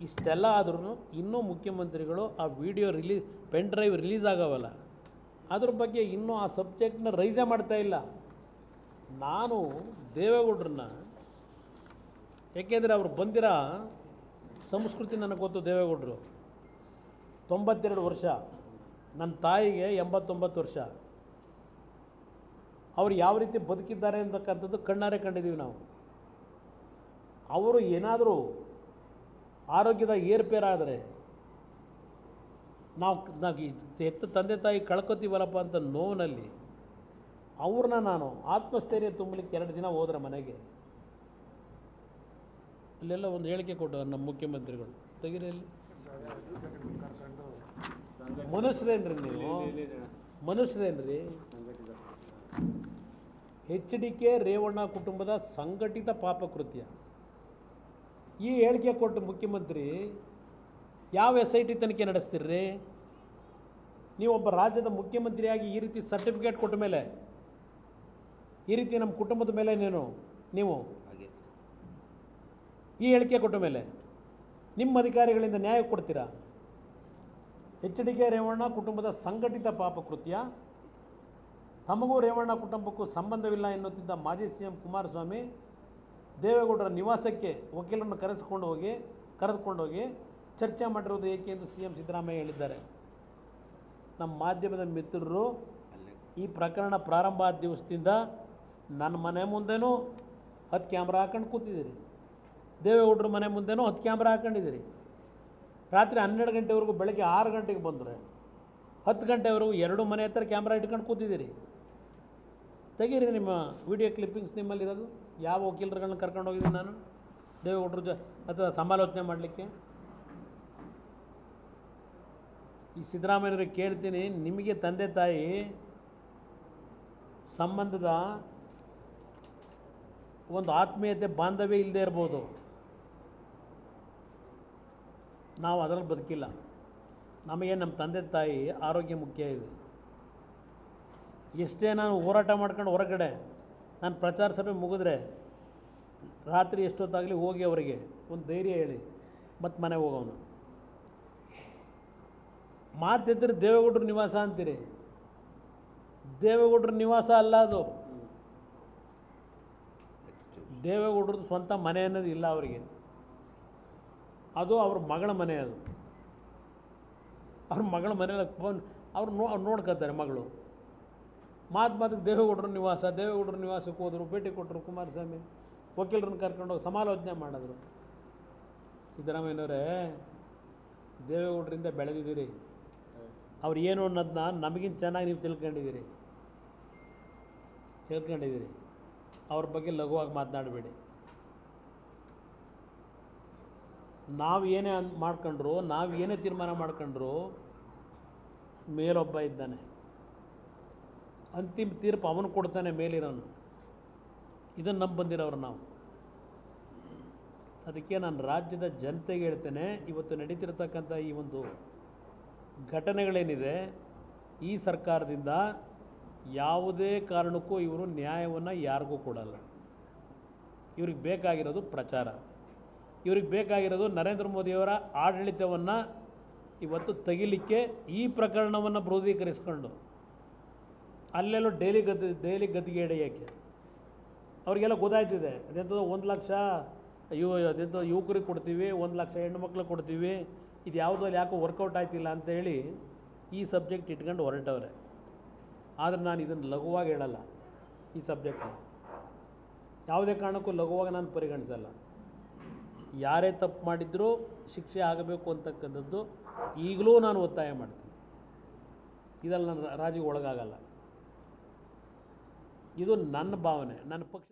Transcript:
ಇಷ್ಟೆಲ್ಲ ಆದ್ರೂ ಇನ್ನೂ ಮುಖ್ಯಮಂತ್ರಿಗಳು ಆ video release, pen drive release ಆಗವಲ್ಲ. ಅದ್ರ ಬಗ್ಗೆ ಇನ್ನೂ ಆ ಸಬ್ಜೆಕ್ಟ್ನ ರೈಸೇ ಮಾಡ್ತಾ ಇಲ್ಲ. ನಾನು ದೇವೇಗೌಡ್ರನ್ನ ಏಕೆಂದರೆ ಅವ್ರು ಬಂದಿರೋ ಸಂಸ್ಕೃತಿ ನನಗೆ ಗೊತ್ತು ದೇವೇಗೌಡರು. ತೊಂಬತ್ತೆರಡು ವರ್ಷ ನನ್ನ ತಾಯಿಗೆ ಎಂಬತ್ತೊಂಬತ್ತು ವರ್ಷ. ಅವ್ರು ಯಾವ ರೀತಿ ಬದುಕಿದ್ದಾರೆ ಅಂತಕ್ಕಂಥದ್ದು ಕಣ್ಣಾರೆ ಕಂಡಿದ್ದೀವಿ ನಾವು. ಅವರು ಏನಾದರೂ ಆರೋಗ್ಯದ ಏರ್ಪೇರಾದರೆ ನಾವು ನಾವು ಈ ಹೆತ್ತ ತಂದೆ ತಾಯಿ ಕಳ್ಕೊತೀವಲ್ಲಪ್ಪ ಅಂತ ನೋವಿನಲ್ಲಿ ಅವ್ರನ್ನ ನಾನು ಆತ್ಮಸ್ಥೈರ್ಯ ತುಂಬಲಿಕ್ಕೆ ಎರಡು ದಿನ ಹೋದ್ರೆ ಮನೆಗೆ. ಅಲ್ಲೆಲ್ಲ ಒಂದು ಹೇಳಿಕೆ ಕೊಟ್ಟು ನಮ್ಮ ಮುಖ್ಯಮಂತ್ರಿಗಳು. ತೆಗಿರಲ್ಲಿ ಮನುಷ್ಯರೇನ್ರಿ ನೀವು? ಮನುಷ್ಯರೇನ್ರಿ? ಎಚ್ ಡಿ ಕೆ ರೇವಣ್ಣ ಕುಟುಂಬದ ಸಂಘಟಿತ ಪಾಪಕೃತ್ಯ. ಈ ಹೇಳಿಕೆ ಕೊಟ್ಟ ಮುಖ್ಯಮಂತ್ರಿ ಯಾವ ಎಸ್ ಐ ಟಿ ತನಿಖೆ ನಡೆಸ್ತೀರ್ರಿ? ನೀವೊಬ್ಬ ರಾಜ್ಯದ ಮುಖ್ಯಮಂತ್ರಿಯಾಗಿ ಈ ರೀತಿ ಸರ್ಟಿಫಿಕೇಟ್ ಕೊಟ್ಟ ಮೇಲೆ ಈ ರೀತಿ ನಮ್ಮ ಕುಟುಂಬದ ಮೇಲೆ ನೀನು ನೀವು ಈ ಹೇಳಿಕೆ ಕೊಟ್ಟ ಮೇಲೆ ನಿಮ್ಮ ಅಧಿಕಾರಿಗಳಿಂದ ನ್ಯಾಯ ಕೊಡ್ತೀರಾ? ಎಚ್ ಡಿ ಕೆ ರೇವಣ್ಣ ಕುಟುಂಬದ ಸಂಘಟಿತ ಪಾಪಕೃತ್ಯ ತಮಗೂ ರೇವಣ್ಣ ಕುಟುಂಬಕ್ಕೂ ಸಂಬಂಧವಿಲ್ಲ ಎನ್ನುತ್ತಿದ್ದ ಮಾಜಿ ಸಿ ಎಂ ಕುಮಾರಸ್ವಾಮಿ ದೇವೇಗೌಡರ ನಿವಾಸಕ್ಕೆ ವಕೀಲರನ್ನು ಕರೆಸಿಕೊಂಡು ಹೋಗಿ, ಕರೆದುಕೊಂಡು ಹೋಗಿ ಚರ್ಚೆ ಮಾಡಿರೋದು ಏಕೆ ಎಂದು ಸಿ ಎಂ ಸಿದ್ದರಾಮಯ್ಯ ಹೇಳಿದ್ದಾರೆ. ನಮ್ಮ ಮಾಧ್ಯಮದ ಮಿತ್ರರು ಈ ಪ್ರಕರಣ ಪ್ರಾರಂಭ ಆದ ದಿವಸದಿಂದ ನನ್ನ ಮನೆ ಮುಂದೆನೂ ಹತ್ತು ಕ್ಯಾಮ್ರಾ ಹಾಕೊಂಡು ಕೂತಿದ್ದೀರಿ. ದೇವೇಗೌಡರ ಮನೆ ಮುಂದೆನೂ ಹತ್ತು ಕ್ಯಾಮ್ರಾ ಹಾಕೊಂಡಿದ್ದೀರಿ. ರಾತ್ರಿ ಹನ್ನೆರಡು ಗಂಟೆವರೆಗೂ ಬೆಳಗ್ಗೆ ಆರು ಗಂಟೆಗೆ ಬಂದರೆ ಹತ್ತು ಗಂಟೆವರೆಗೂ ಎರಡು ಮನೆ ಹತ್ತಿರ ಕ್ಯಾಮ್ರಾ ಇಟ್ಕೊಂಡು ಕೂತಿದ್ದೀರಿ. ತೆಗೀರಿ ನಿಮ್ಮ ವಿಡಿಯೋ ಕ್ಲಿಪ್ಪಿಂಗ್ಸ್ ನಿಮ್ಮಲ್ಲಿರೋದು. ಯಾವ ವಕೀಲರುಗಳನ್ನ ಕರ್ಕೊಂಡು ಹೋಗಿದ್ದೀನಿ ನಾನು? ದೇವೇಗೌಡರು ಜ ಅಥವಾ ಸಮಾಲೋಚನೆ ಮಾಡಲಿಕ್ಕೆ? ಈ ಸಿದ್ದರಾಮಯ್ಯವ್ರಿಗೆ ಕೇಳ್ತೀನಿ, ನಿಮಗೆ ತಂದೆ ತಾಯಿ ಸಂಬಂಧದ ಒಂದು ಆತ್ಮೀಯತೆ, ಬಾಂಧವ್ಯ ಇಲ್ಲದೆ ಇರ್ಬೋದು. ನಾವು ಅದರಲ್ಲಿ ಬದುಕಿಲ್ಲ. ನಮಗೆ ನಮ್ಮ ತಂದೆ ತಾಯಿ ಆರೋಗ್ಯ ಮುಖ್ಯ ಇದೆ. ಎಷ್ಟೇ ನಾನು ಹೋರಾಟ ಮಾಡ್ಕೊಂಡು ಹೊರಗಡೆ ನಾನು ಪ್ರಚಾರ ಸಭೆ ಮುಗಿದ್ರೆ ರಾತ್ರಿ ಎಷ್ಟೊತ್ತಾಗಲಿ ಹೋಗಿ ಅವರಿಗೆ ಒಂದು ಧೈರ್ಯ ಹೇಳಿ ಮತ್ತು ಮನೆಗೆ ಹೋಗೋನು ಮಾತಿದ್ರೆ ದೇವೇಗೌಡ್ರ ನಿವಾಸ ಅಂತೀರಿ? ದೇವೇಗೌಡ್ರ ನಿವಾಸ ಅಲ್ಲ ಅದು. ದೇವೇಗೌಡರದ್ದು ಸ್ವಂತ ಮನೆ ಅನ್ನೋದು ಇಲ್ಲ ಅವರಿಗೆ. ಅದು ಅವ್ರ ಮಗಳ ಮನೆ ಅದು. ಅವ್ರ ಮಗಳ ಮನೇಲಿ ಫೋನ್, ಅವ್ರು ನೋ ನೋಡ್ಕೊತಾರೆ ಮಗಳು. ಮಾತು ಮಾತಿಗೆ ದೇವೇಗೌಡರ ನಿವಾಸ, ದೇವೇಗೌಡರ ನಿವಾಸಕ್ಕೆ ಹೋದರು, ಭೇಟಿ ಕೊಟ್ಟರು ಕುಮಾರಸ್ವಾಮಿ. ವಕೀಲರನ್ನು ಕರ್ಕೊಂಡೋಗಿ ಸಮಾಲೋಚನೆ ಮಾಡಿದ್ರು. ಸಿದ್ದರಾಮಯ್ಯನವರೇ, ದೇವೇಗೌಡರಿಂದ ಬೆಳೆದಿದ್ದೀರಿ. ಅವ್ರು ಏನು ಅನ್ನೋದನ್ನ ನಮಗಿಂತ ಚೆನ್ನಾಗಿ ನೀವು ತಿಳ್ಕೊಂಡಿದ್ದೀರಿ. ತಿಳ್ಕೊಂಡಿದ್ದೀರಿ. ಅವ್ರ ಬಗ್ಗೆ ಲಘುವಾಗಿ ಮಾತನಾಡಬೇಡಿ. ನಾವು ಏನೇ ಮಾಡ್ಕೊಂಡ್ರು, ನಾವು ಏನೇ ತೀರ್ಮಾನ ಮಾಡ್ಕೊಂಡ್ರು, ಮೇಲೊಬ್ಬ ಇದ್ದಾನೆ. ಅಂತಿಮ ತೀರ್ಪು ಅವನು ಕೊಡ್ತಾನೆ ಮೇಲಿರೋನು ಇದನ್ನು ನಂಬಿ ಬಂದಿರೋರು ನಾವು. ಅದಕ್ಕೆ ನಾನು ರಾಜ್ಯದ ಜನತೆಗೆ ಹೇಳ್ತೇನೆ, ಇವತ್ತು ನಡೀತಿರ್ತಕ್ಕಂಥ ಈ ಒಂದು ಘಟನೆಗಳೇನಿದೆ, ಈ ಸರ್ಕಾರದಿಂದ ಯಾವುದೇ ಕಾರಣಕ್ಕೂ ಇವರು ನ್ಯಾಯವನ್ನು ಯಾರಿಗೂ ಕೊಡಲ್ಲ. ಇವ್ರಿಗೆ ಬೇಕಾಗಿರೋದು ಪ್ರಚಾರ. ಇವ್ರಿಗೆ ಬೇಕಾಗಿರೋದು ನರೇಂದ್ರ ಮೋದಿಯವರ ಆಡಳಿತವನ್ನು ಇವತ್ತು ತೆಗಿಲಿಕ್ಕೆ ಈ ಪ್ರಕರಣವನ್ನು ಬೃಹದೀಕರಿಸ್ಕೊಂಡು ಅಲ್ಲೆಲ್ಲೋ ಡೈಲಿ ಗದ್ದೆ ಡೈಲಿ ಗದ್ದಿಗೆ ಯಾಕೆ? ಅವರಿಗೆಲ್ಲ ಗೊತ್ತಾಯ್ತಿದೆ. ಅದೆಂಥದ್ದು ಒಂದು ಲಕ್ಷ ಇವು ಅದೆಂಥ ಯುವಕರಿಗೆ ಕೊಡ್ತೀವಿ, ಒಂದು ಲಕ್ಷ ಹೆಣ್ಣು ಮಕ್ಳಿಗೆ ಕೊಡ್ತೀವಿ, ಇದು ಯಾವುದು ಅಲ್ಲಿ ಯಾಕೋ ವರ್ಕೌಟ್ ಆಯ್ತಿಲ್ಲ ಅಂತೇಳಿ ಈ ಸಬ್ಜೆಕ್ಟ್ ಇಟ್ಕೊಂಡು ಹೊರಟವ್ರೆ. ಆದರೆ ನಾನು ಇದನ್ನು ಲಘುವಾಗಿ ಹೇಳಲ್ಲ ಈ ಸಬ್ಜೆಕ್ಟ್ನ ಯಾವುದೇ ಕಾರಣಕ್ಕೂ ಲಘುವಾಗಿ ನಾನು ಪರಿಗಣಿಸಲ್ಲ. ಯಾರೇ ತಪ್ಪು ಮಾಡಿದ್ರೂ ಶಿಕ್ಷೆ ಆಗಬೇಕು ಅಂತಕ್ಕಂಥದ್ದು ಈಗಲೂ ನಾನು ಒತ್ತಾಯ ಮಾಡ್ತೀನಿ. ಇದರಲ್ಲಿ ನಾನು ರಾಜಿಗೆ ಒಳಗಾಗಲ್ಲ. ಇದು ನನ್ನ ಭಾವನೆ ನನ್ನ ಪಕ್ಷ.